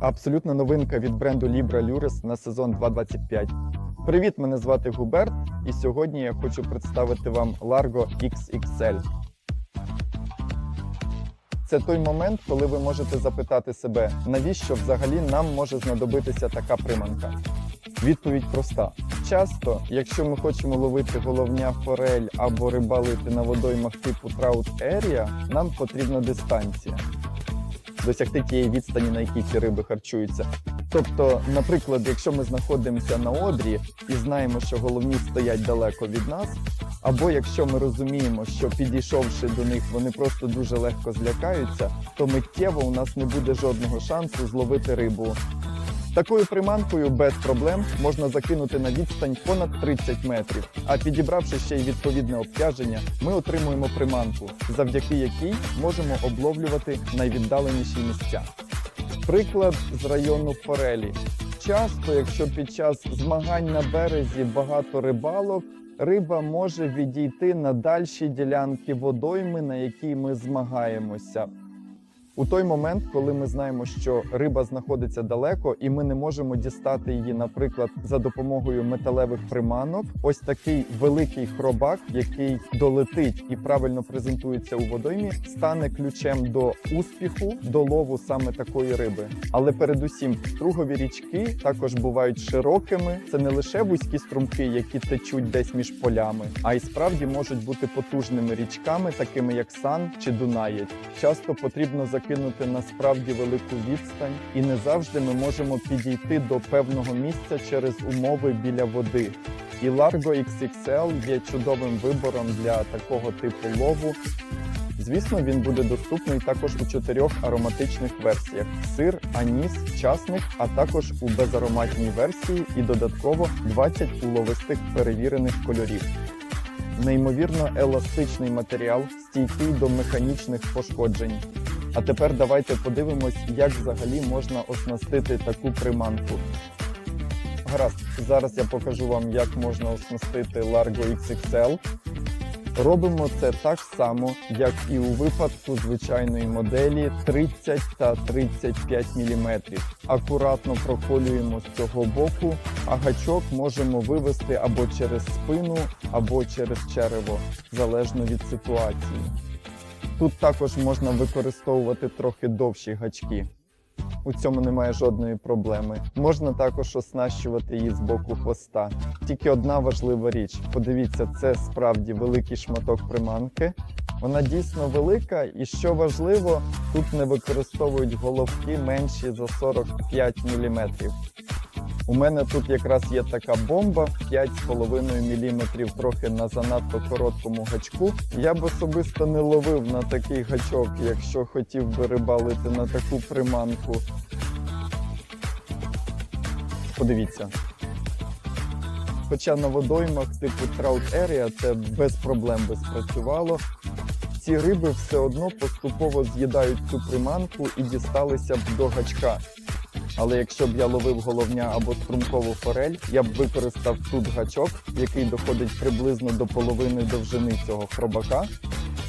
Абсолютна новинка від бренду Libra Lures на сезон 225. Привіт, мене звати Губерт, і сьогодні я хочу представити вам Largo XXL. Це той момент, коли ви можете запитати себе, навіщо взагалі нам може знадобитися така приманка. Відповідь проста: часто, якщо ми хочемо ловити головня форель або рибалити на водоймах типу Trout Area, нам потрібна дистанція досягти тієї відстані, на якій ці риби харчуються. Тобто, наприклад, якщо ми знаходимося на одрі і знаємо, що головні стоять далеко від нас, або якщо ми розуміємо, що підійшовши до них, вони просто дуже легко злякаються, то миттєво у нас не буде жодного шансу зловити рибу. Такою приманкою без проблем можна закинути на відстань понад 30 метрів. А підібравши ще й відповідне обтяження, ми отримуємо приманку, завдяки якій можемо обловлювати найвіддаленіші місця. Приклад з району Форелі. Часто, якщо під час змагань на березі багато рибалок, риба може відійти на дальші ділянки водойми, на якій ми змагаємося. У той момент, коли ми знаємо, що риба знаходиться далеко, і ми не можемо дістати її, наприклад, за допомогою металевих приманок, ось такий великий хробак, який долетить і правильно презентується у водоймі, стане ключем до успіху, до лову саме такої риби. Але передусім, стругові річки також бувають широкими. Це не лише вузькі струмки, які течуть десь між полями, а й справді можуть бути потужними річками, такими як Сан чи Дунаєць. Часто потрібно закинути на справді велику відстань, і не завжди ми можемо підійти до певного місця через умови біля води. І Largo XXL є чудовим вибором для такого типу лову. Звісно, він буде доступний також у чотирьох ароматичних версіях: сир, аніс, часник, а також у безароматній версії і додатково 20 уловистих перевірених кольорів. Неймовірно еластичний матеріал, стійкий до механічних пошкоджень. А тепер давайте подивимось, як взагалі можна оснастити таку приманку. Гаразд, зараз я покажу вам, як можна оснастити Largo XXL. Робимо це так само, як і у випадку звичайної моделі 30 та 35 мм. Акуратно проколюємо з цього боку, а гачок можемо вивести або через спину, або через черево, залежно від ситуації. Тут також можна використовувати трохи довші гачки. У цьому немає жодної проблеми. Можна також оснащувати її з боку хвоста. Тільки одна важлива річ: подивіться, це справді великий шматок приманки. Вона дійсно велика, і що важливо, тут не використовують головки менші за 45 мм. У мене тут якраз є така бомба 5,5 мм, трохи на занадто короткому гачку. Я б особисто не ловив на такий гачок, якщо хотів би рибалити на таку приманку. Подивіться. Хоча на водоймах типу Trout Area це без проблем би спрацювало. Ці риби все одно поступово з'їдають цю приманку і дісталися б до гачка. Але якщо б я ловив головня або струмкову форель, я б використав тут гачок, який доходить приблизно до половини довжини цього хробака.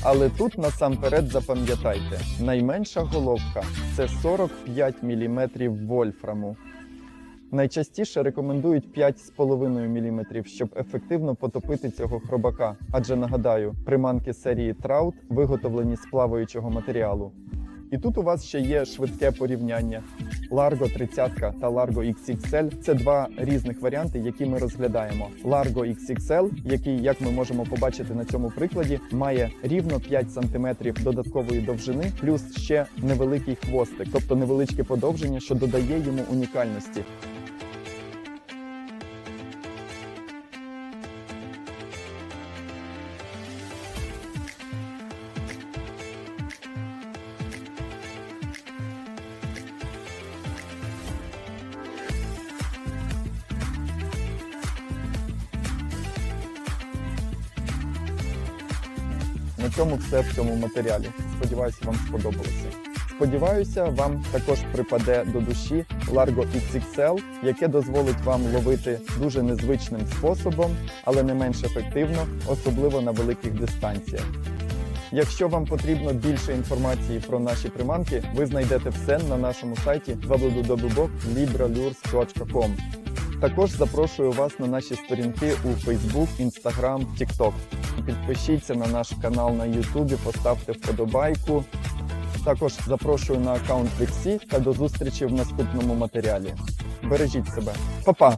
Але тут насамперед запам'ятайте, найменша головка це 45 мм вольфраму. Найчастіше рекомендують 5,5 мм, щоб ефективно потопити цього хробака. Адже нагадаю, приманки серії Trout виготовлені з плаваючого матеріалу. І тут у вас ще є швидке порівняння. Largo 30 та Largo XXL – це два різних варіанти, які ми розглядаємо. Largo XXL, який, як ми можемо побачити на цьому прикладі, має рівно 5 см додаткової довжини, плюс ще невеликий хвостик, тобто невеличке подовження, що додає йому унікальності. На цьому все в цьому матеріалі. Сподіваюся, вам сподобалося. Сподіваюся, вам також припаде до душі Largo XXL, яке дозволить вам ловити дуже незвичним способом, але не менш ефективно, особливо на великих дистанціях. Якщо вам потрібно більше інформації про наші приманки, ви знайдете все на нашому сайті www.libralures.com. Також запрошую вас на наші сторінки у Facebook, Instagram, TikTok. Підпишіться на наш канал на YouTube, поставте вподобайку. Також запрошую на аккаунт Вексі та до зустрічі в наступному матеріалі. Бережіть себе, Па-па!